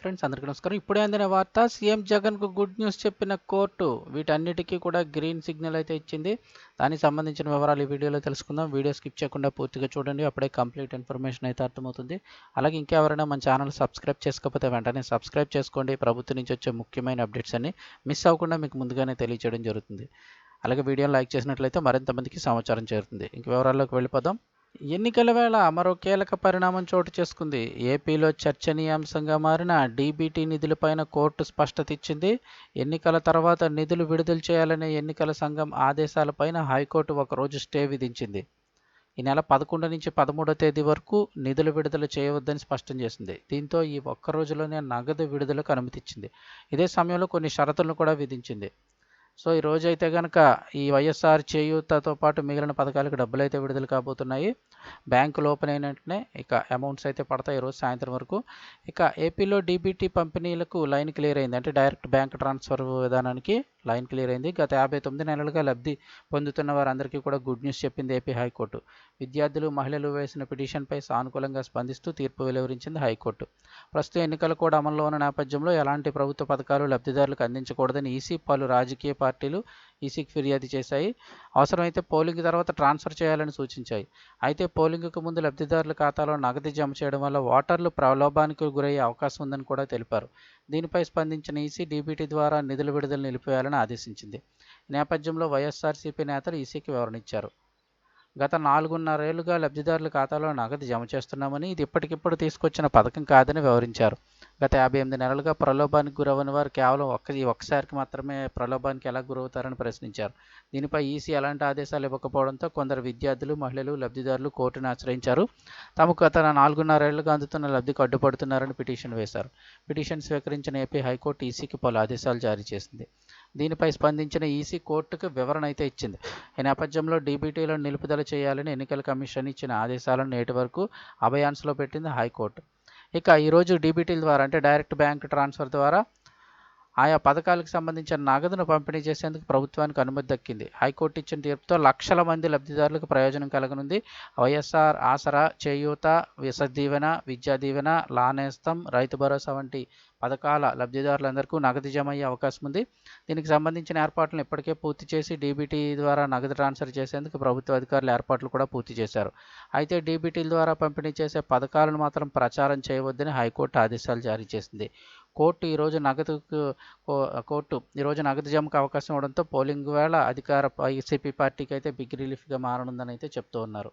Friends అందరికీ నమస్కారం. ఇప్పుడే అందిన వార్త సీఎం జగన్కు గుడ్ న్యూస్ చెప్పిన కోర్టు వీటన్నిటికీ కూడా గ్రీన్ సిగ్నల్ అయితే ఇచ్చింది. దానికి సంబంధించిన వివరాలు ఈ వీడియోలో తెలుసుకుందాం. వీడియో స్కిప్ చేయకుండా పూర్తిగా చూడండి. అప్పుడే కంప్లీట్ ఇన్ఫర్మేషన్ అయితే అర్థమవుతుంది. అలాగే ఇంకెవరైనా మన ఛానల్ సబ్స్క్రైబ్ చేసుకోకపోతే వెంటనే సబ్స్క్రైబ్ చేసుకోండి. ప్రభుత్వం నుంచి వచ్చే ముఖ్యమైన అప్డేట్స్ అన్ని మిస్ అవ్వకుండా మీకు ముందుగానే తెలియజేయడం జరుగుతుంది. అలాగే వీడియోని లైక్ చేసినట్లయితే మరింత మందికి సమాచారం చేరుతుంది. ఇంక వివరాల్లోకి వెళ్ళిపోదాం. ఎన్నికల వేళ మరో కీలక పరిణామం చోటు చేసుకుంది. ఏపీలో చర్చనీయాంశంగా మారిన డీబీటీ నిధులపైన కోర్టు స్పష్టత ఇచ్చింది. ఎన్నికల తర్వాత నిధులు విడుదల చేయాలనే ఎన్నికల సంఘం ఆదేశాలపైన హైకోర్టు ఒకరోజు స్టే విధించింది. ఈ నెల పదకొండు నుంచి పదమూడో తేదీ వరకు నిధులు విడుదల చేయవద్దని స్పష్టం చేసింది. దీంతో ఈ ఒక్క రోజులోనే నగదు విడుదలకు అనుమతిచ్చింది ఇదే సమయంలో కొన్ని షరతులను కూడా విధించింది. సో ఈ రోజు అయితే కనుక ఈ వైఎస్ఆర్ చేయూతతో పాటు మిగిలిన పథకాలకు డబ్బులు అయితే విడుదల కాబోతున్నాయి. బ్యాంకులు ఓపెన్ అయిన వెంటనే ఇక అమౌంట్స్ అయితే పడతాయి ఈరోజు సాయంత్రం వరకు. ఇక ఏపీలో డీబీటీ పంపిణీలకు లైన్ క్లియర్ అయింది. అంటే డైరెక్ట్ బ్యాంక్ ట్రాన్స్ఫర్ విధానానికి లైన్ క్లియర్ అయింది. గత యాభై తొమ్మిది నెలలుగా లబ్ధి పొందుతున్న వారందరికీ కూడా గుడ్ న్యూస్ చెప్పింది ఏపీ హైకోర్టు. విద్యార్థులు మహిళలు వేసిన పిటిషన్పై సానుకూలంగా స్పందిస్తూ తీర్పు వెలువరించింది హైకోర్టు. ప్రస్తుత ఎన్నికలు కూడా అమల్లో ఉన్న నేపథ్యంలో ఎలాంటి ప్రభుత్వ పథకాలు లబ్ధిదారులకు అందించకూడదని ఈసీ పలు రాజకీయ పార్టీలు ఈసీకి ఫిర్యాదు చేశాయి. అవసరమైతే పోలింగ్ తర్వాత ట్రాన్స్ఫర్ చేయాలని సూచించాయి. అయితే పోలింగ్కు ముందు లబ్ధిదారుల ఖాతాలో నగదు జమ చేయడం వల్ల ఓటర్లు ప్రలోభానికి గురయ్యే అవకాశం ఉందని కూడా తెలిపారు. దీనిపై స్పందించిన ఈసీ డీబీటీ ద్వారా నిధుల విడుదల నిలిపేయాలని ఆదేశించింది. నేపథ్యంలో వైఎస్ఆర్సీపీ నేతలు ఈసీకి వివరణిచ్చారు గత నాలుగున్నరేళ్ళుగా లబ్ధిదారుల ఖాతాలో నగదు జమ చేస్తున్నామని ఇది ఇప్పటికిప్పుడు తీసుకొచ్చిన పథకం కాదని వివరించారు. గత యాభై ఎనిమిది నెలలుగా ప్రలోభానికి గురవని వారు కేవలం ఒక్క ఒక్కసారికి మాత్రమే ప్రలోభానికి ఎలా గురవుతారని ప్రశ్నించారు. దీనిపై ఈసీ ఎలాంటి ఆదేశాలు ఇవ్వకపోవడంతో కొందరు విద్యార్థులు మహిళలు లబ్ధిదారులు కోర్టును ఆశ్రయించారు. తమకు గత నాలుగున్నరేళ్ళుగా అందుతున్న లబ్ధికి అడ్డుపడుతున్నారని పిటిషన్ వేశారు. పిటిషన్ స్వీకరించిన ఏపీ హైకోర్టు ఈసీకి పలు ఆదేశాలు జారీ చేసింది. దీనిపై స్పందించిన ఈసీ కోర్టుకు వివరణ అయితే ఇచ్చింది. ఈ నేపథ్యంలో డీబీటీలను నిలుపుదల చేయాలని ఎన్నికల కమిషన్ ఇచ్చిన ఆదేశాలను నేటి వరకు అభయాన్స్లో పెట్టింది హైకోర్టు. ఇక ఈరోజు డీబీటీల ద్వారా అంటే డైరెక్ట్ బ్యాంక్ ట్రాన్స్ఫర్ ద్వారా ఆయా పథకాలకు సంబంధించిన నగదును పంపిణీ చేసేందుకు ప్రభుత్వానికి అనుమతి దక్కింది. హైకోర్టు ఇచ్చిన తీర్పుతో లక్షల మంది లబ్ధిదారులకు ప్రయోజనం కలగనుంది. వైఎస్ఆర్ ఆసరా చేయూత విస దీవెన విద్యా దీవెన లానేస్తం రైతు భరోసా వంటి పథకాల లబ్ధిదారులందరికీ నగదు జమ అయ్యే అవకాశం ఉంది. దీనికి సంబంధించిన ఏర్పాట్లను ఇప్పటికే పూర్తి చేసి డీబీటీ ద్వారా నగదు ట్రాన్స్ఫర్ చేసేందుకు ప్రభుత్వ అధికారులు ఏర్పాట్లు కూడా పూర్తి చేశారు. అయితే డీబీటీల ద్వారా పంపిణీ చేసే పథకాలను మాత్రం ప్రచారం చేయవద్దని హైకోర్టు ఆదేశాలు జారీ చేసింది. కోర్టు ఈరోజు నగదుకు కోర్టు ఈరోజు నగదు జమకు అవకాశం ఇవ్వడంతో పోలింగ్ వేళ అధికార వైసీపీ పార్టీకి అయితే బిగ్ రిలీఫ్గా మారనుందని అయితే చెప్తూ ఉన్నారు.